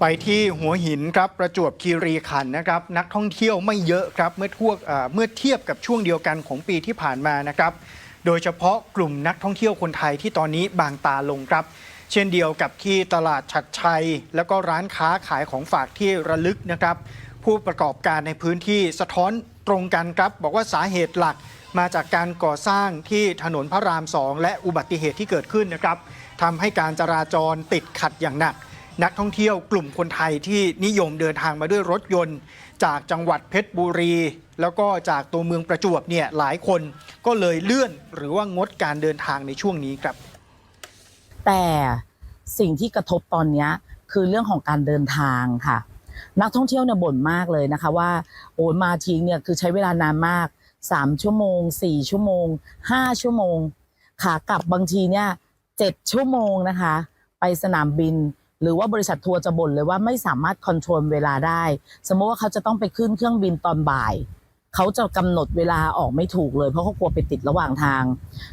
ไปที่หัวหินครับประจวบคีรีขันธ์นะครับ นักท่องเที่ยวไม่เยอะครับเมื่อทั่วเอ่อเมื่อเทียบกับช่วงเดียวกันของปีที่ผ่านมานะครับ โดยเฉพาะกลุ่มนักท่องเที่ยวคนไทยที่ตอนนี้บางตาลงครับ เช่นเดียวกับที่ตลาดฉัดชัย แล้วก็ร้านค้าขายของฝากที่ระลึกนะครับ ผู้ประกอบการในพื้นที่สะท้อนตรงกันครับ บอกว่าสาเหตุหลักมาจากการก่อสร้างที่ถนนพระรามสองและอุบัติเหตุที่เกิดขึ้นนะครับทำให้การจราจรติดขัดอย่างหนัก นักท่องเที่ยวกลุ่มคนไทยที่นิยมเดินทางมาด้วยรถยนต์ จากจังหวัดเพชรบุรี แล้วก็จากตัวเมืองประจวบเนี่ยหลายคนก็เลยเลื่อนหรือว่างดการเดินทางในช่วงนี้ครับ แต่สิ่งที่กระทบตอนนี้คือเรื่องของการเดินทางค่ะ นักท่องเที่ยวเนี่ยบ่นมากเลยนะคะว่าโอ้มาทิ้งเนี่ยคือใช้เวลานานมาก 3 ชั่วโมง 4 ชั่วโมง 5 ชั่วโมงขากลับบางทีเนี่ย7ชั่วโมงนะคะ ไปสนามบิน หรือว่าบริษัททัวร์จะบ่นเลยว่าไม่สามารถคอนโทรลเวลาได้ สมมติว่าเขาจะต้องไปขึ้นเครื่องบินตอนบ่าย เขาจะกำหนดเวลาออกไม่ถูกเลยเพราะเขากลัวไปติดระหว่างทาง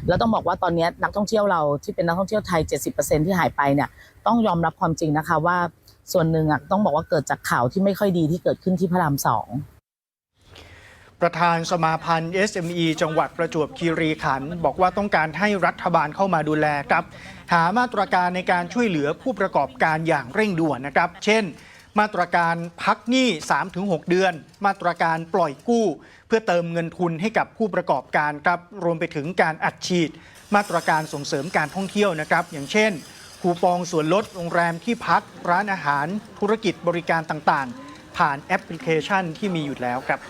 แล้วต้องบอกว่าตอนนี้นักท่องเที่ยวเราที่เป็นนักท่องเที่ยวไทย 70%ที่หายไปเนี่ยต้องยอมรับความจริงนะคะว่าส่วนหนึ่งอะต้องบอกว่าเกิดจากข่าวที่ไม่ค่อยดีที่เกิดขึ้นที่พระรามสอง ประธานสมาพันธ์ SME จังหวัดประจวบคีรีขันธ์บอกว่าต้องการให้รัฐบาลเข้ามาดูแลครับ หามาตรการในการช่วยเหลือผู้ประกอบการอย่างเร่งด่วนนะครับ เช่น มาตรการพักหนี้ 3-6 เดือน มาตรการปล่อยกู้ เพื่อเติมเงินทุนให้กับผู้ประกอบการครับรวมไปถึงการอัดฉีด มาตรการส่งเสริมการท่องเที่ยวนะครับ อย่างเช่นคูปองส่วนลดโรงแรมที่พักร้านอาหาร ธุรกิจบริการต่างๆ ผ่านแอปพลิเคชันที่มีอยู่แล้วครับ